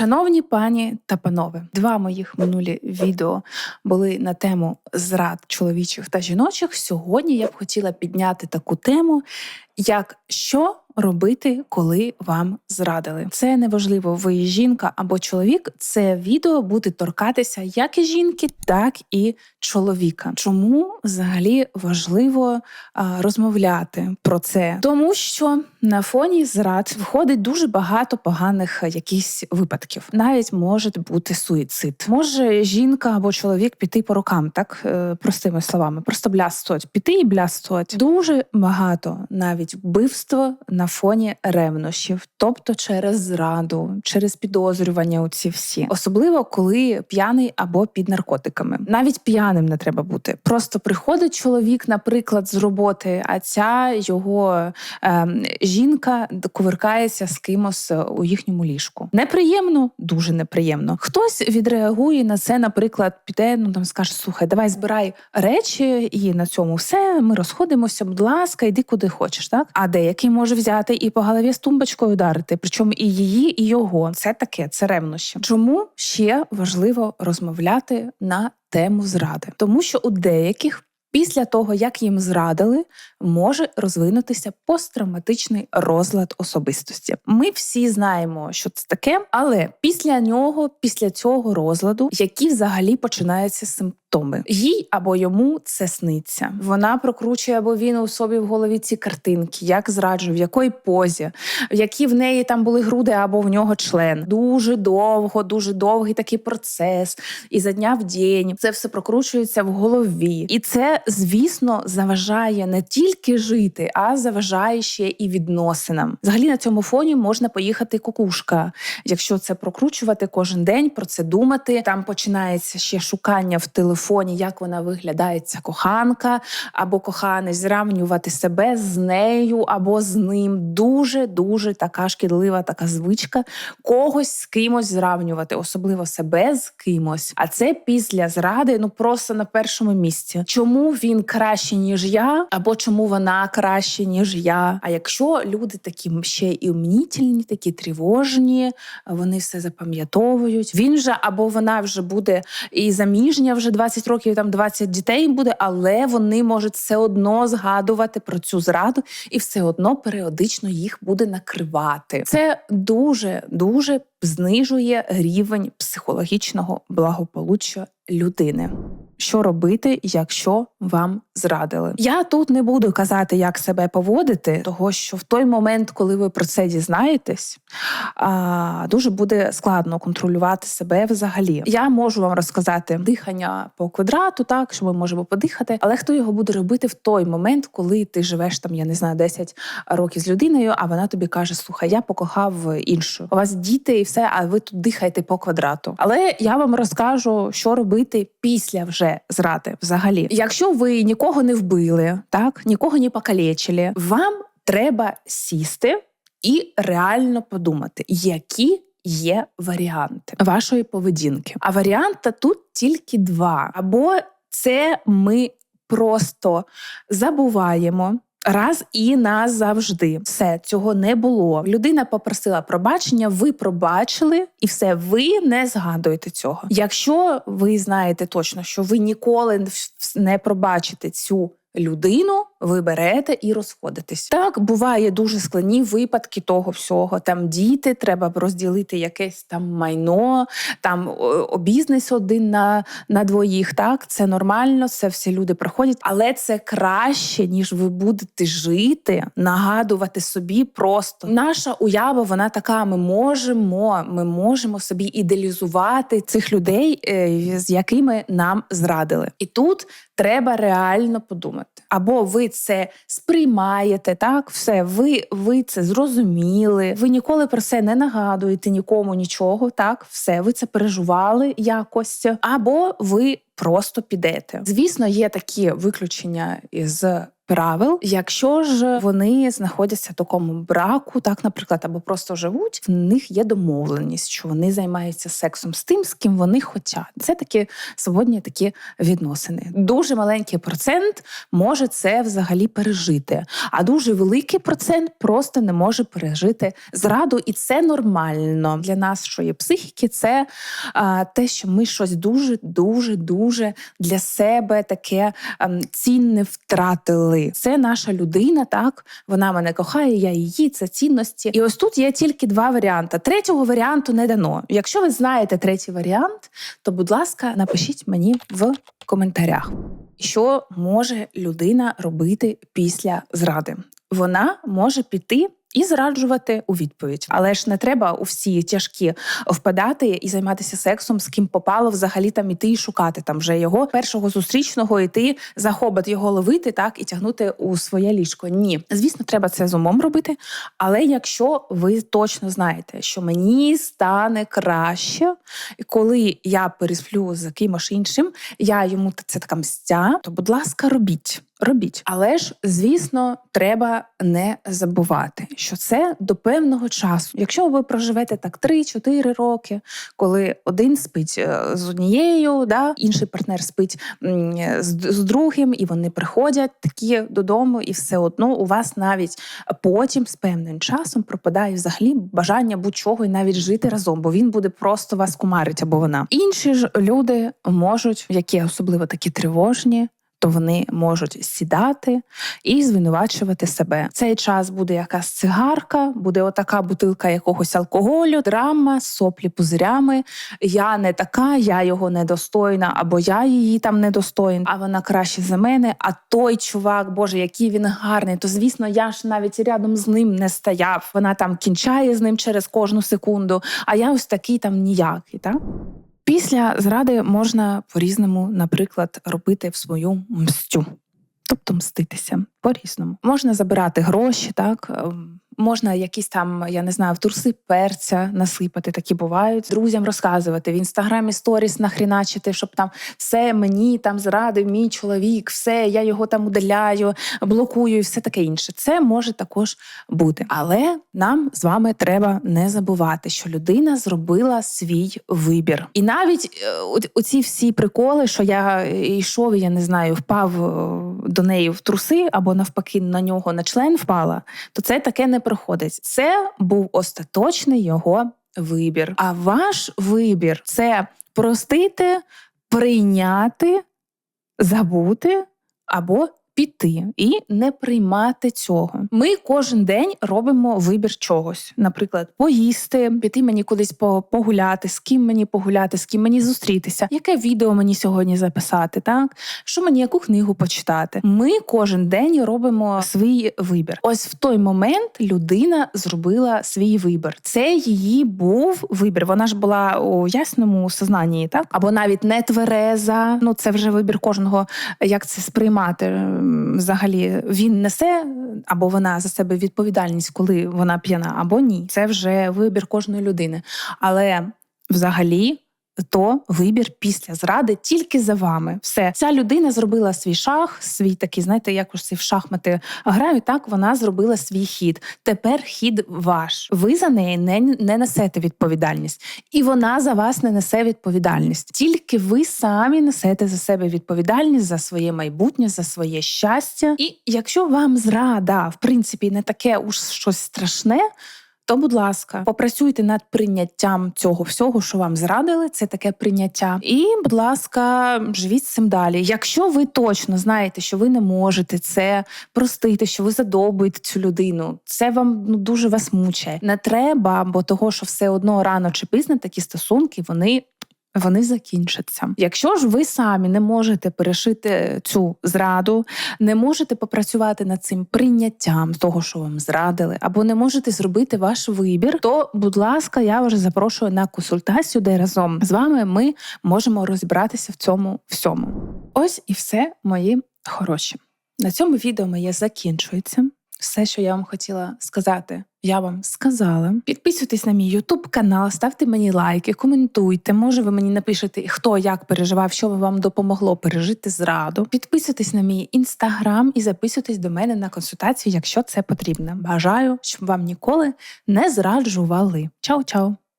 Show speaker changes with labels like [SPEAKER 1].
[SPEAKER 1] Шановні пані та панове, два моїх минулі відео були на тему зрад чоловічих та жіночих. Сьогодні я б хотіла підняти таку тему, як що робити, коли вам зрадили. Це неважливо, ви жінка або чоловік. Це відео буде торкатися як і жінки, так і чоловіка. Чому взагалі важливо а, розмовляти про це? Тому що на фоні зрад виходить дуже багато поганих якихось випадків. Навіть може бути суїцид. Може жінка або чоловік піти по рукам, так е, простими словами, просто блястуть, піти і блястуть. Дуже багато навіть вбивство на фоні ревнощів, тобто через зраду, через підозрювання. У ці всі, особливо коли п'яний або під наркотиками. Навіть п'яним не треба бути. Просто приходить чоловік, наприклад, з роботи, а ця його е, жінка кувиркається з кимось у їхньому ліжку. Неприємно, дуже неприємно. Хтось відреагує на це, наприклад, піде, ну там скаже: слухай, давай збирай речі, і на цьому все. Ми розходимося. Будь ласка, йди куди хочеш. Так а деякий може взяти і по голові з тумбочкою ударити, причому і її, і його. Це таке, це ревнощі. Чому ще важливо розмовляти на тему зради? Тому що у деяких. Після того, як їм зрадили, може розвинутися посттравматичний розлад особистості. Ми всі знаємо, що це таке, але після нього, після цього розладу, які взагалі починаються симптоми, їй або йому це сниться. Вона прокручує або він у собі в голові ці картинки, як зраджу, в якої позі, які в неї там були груди або в нього член. Дуже довго, дуже довгий такий процес. І за дня в день це все прокручується в голові, і це, звісно, заважає не тільки жити, а заважає ще і відносинам. Взагалі на цьому фоні можна поїхати кукушка, якщо це прокручувати кожен день, про це думати. Там починається ще шукання в телефоні, як вона виглядає, ця коханка або коханець, зрівнювати себе з нею або з ним. Дуже дуже така шкідлива, така звичка когось з кимось зрівнювати, особливо себе з кимось. А це після зради, ну просто на першому місці. Чому він краще ніж я, або чому вона краще ніж я? А якщо люди такі ще і умнітельні, такі тривожні, вони все запам'ятовують. Він же або вона вже буде і заміжня вже 20 років, там 20 дітей буде, але вони можуть все одно згадувати про цю зраду і все одно періодично їх буде накривати. Це дуже дуже знижує рівень психологічного благополуччя людини. Що робити, якщо вам зрадили? Я тут не буду казати, як себе поводити, того що в той момент, коли ви про це дізнаєтесь, дуже буде складно контролювати себе взагалі. Я можу вам розказати дихання по квадрату, так що ми можемо подихати, але хто його буде робити в той момент, коли ти живеш там, я не знаю, 10 років з людиною, а вона тобі каже: Слухай, я покохав іншу. У вас діти і все, а ви тут дихаєте по квадрату. Але я вам розкажу, що робити після вже зради. Взагалі, якщо ви нікого не вбили, так нікого не покалечили, вам треба сісти і реально подумати, які є варіанти вашої поведінки. А варіанта тут тільки два: або це ми просто забуваємо. Раз і назавжди все цього не було. Людина попросила пробачення, ви пробачили, і все, ви не згадуєте цього. Якщо ви знаєте точно, що ви ніколи не пробачите цю людину, ви берете і розходитесь. Так буває дуже складні випадки того всього. Там діти, треба розділити якесь там майно, там бізнес один на на двоїх. Так, це нормально, це всі люди проходять, але це краще, ніж ви будете жити, нагадувати собі просто наша уява, вона така. Ми можемо, ми можемо собі ідеалізувати цих людей, е, з якими нам зрадили. І тут треба реально подумати. Або ви це сприймаєте, так все, ви ви це зрозуміли, ви ніколи про це не нагадуєте нікому нічого. Так, все, ви це переживали якось, або ви просто підете. Звісно, є такі виключення із правил. Якщо ж вони знаходяться в такому браку, так, наприклад, або просто живуть, в них є домовленість, що вони займаються сексом з тим, з ким вони хочуть. Це такі свободні такі відносини. Дуже маленький процент може це взагалі пережити, а дуже великий процент просто не може пережити зраду, і це нормально для нашої психіки. Це а, те, що ми щось дуже, дуже, дуже для себе таке ем, цінне втратили. Це наша людина, так вона мене кохає, я її, це цінності. І ось тут є тільки два варіанти. Третього варіанту не дано. Якщо ви знаєте третій варіант, то будь ласка, напишіть мені в коментарях. Що може людина робити після зради? Вона може піти і зраджувати у відповідь. Але ж не треба у всі тяжкі впадати і займатися сексом, з ким попало взагалі там іти і шукати там вже його першого зустрічного іти за хобот його ловити, так і тягнути у своє ліжко. Ні, звісно, треба це з умом робити. Але якщо ви точно знаєте, що мені стане краще, коли я пересплю з кимось іншим, я йому це така мстя, то будь ласка, робіть робіть. Але ж, звісно, треба не забувати, що це до певного часу. Якщо ви проживете так 3-4 роки, коли один спить е, з однією, да, інший партнер спить з, з другим, і вони приходять такі додому, і все одно у вас навіть потім з певним часом пропадає взагалі бажання будь-чого і навіть жити разом, бо він буде просто вас кумарить або вона. Інші ж люди можуть, які особливо такі тривожні, то вони можуть сідати і звинувачувати себе. Цей час буде якась цигарка, буде отака бутилка якогось алкоголю, драма, соплі пузирями. Я не така, я його недостойна, або я її там недостойна, а вона краще за мене. А той чувак, боже, який він гарний, то звісно, я ж навіть рядом з ним не стояв. Вона там кінчає з ним через кожну секунду. А я ось такий там ніякий. так? Після зради можна по-різному, наприклад, робити в свою мстю, тобто мститися по-різному. Можна забирати гроші, так ем, можна якісь там, я не знаю, в турси перця насипати, такі бувають. Друзям розказувати в інстаграмі сторіс нахріначити, щоб там все мені там зрадив мій чоловік, все, я його там удаляю, блокую і все таке інше. Це може також бути. Але нам з вами треба не забувати, що людина зробила свій вибір. І навіть е, оці всі приколи, що я йшов, я не знаю, впав е, до неї в труси або навпаки на нього на член впала, то це таке не проходить. Це був остаточний його вибір. А ваш вибір це простити, прийняти, забути або піти і не приймати цього. Ми кожен день робимо вибір чогось, наприклад, поїсти, піти мені кудись погуляти, з ким мені погуляти, з ким мені зустрітися, яке відео мені сьогодні записати, так що мені яку книгу почитати. Ми кожен день робимо свій вибір. Ось в той момент людина зробила свій вибір. Це її був вибір. Вона ж була у ясному сознанні, так або навіть не твереза. Ну це вже вибір кожного, як це сприймати взагалі він несе або вона за себе відповідальність, коли вона п'яна, або ні. Це вже вибір кожної людини. Але взагалі то вибір після зради тільки за вами. Все ця людина зробила свій шах, свій такий, знаєте, як ці в шахмати грають. Так вона зробила свій хід. Тепер хід ваш. Ви за неї не, не несете відповідальність, і вона за вас не несе відповідальність. Тільки ви самі несете за себе відповідальність за своє майбутнє, за своє щастя. І якщо вам зрада, в принципі, не таке уж щось страшне то, будь ласка, попрацюйте над прийняттям цього всього, що вам зрадили. Це таке прийняття. І, будь ласка, живіть з цим далі. Якщо ви точно знаєте, що ви не можете це простити, що ви задобуєте цю людину, це вам ну дуже вас мучає. Не треба, бо того, що все одно рано чи пізно такі стосунки вони вони закінчаться. Якщо ж ви самі не можете перешити цю зраду, не можете попрацювати над цим прийняттям того, що вам зрадили, або не можете зробити ваш вибір, то, будь ласка, я вас запрошую на консультацію, де разом з вами ми можемо розібратися в цьому всьому. Ось і все, мої хороші. На цьому відео моє закінчується. Все, що я вам хотіла сказати, я вам сказала. Підписуйтесь на мій Ютуб канал, ставте мені лайки, коментуйте. Може, ви мені напишете, хто як переживав, що вам допомогло пережити зраду. Підписуйтесь на мій інстаграм і записуйтесь до мене на консультацію, якщо це потрібно. Бажаю, щоб вам ніколи не зраджували. Чао-чао!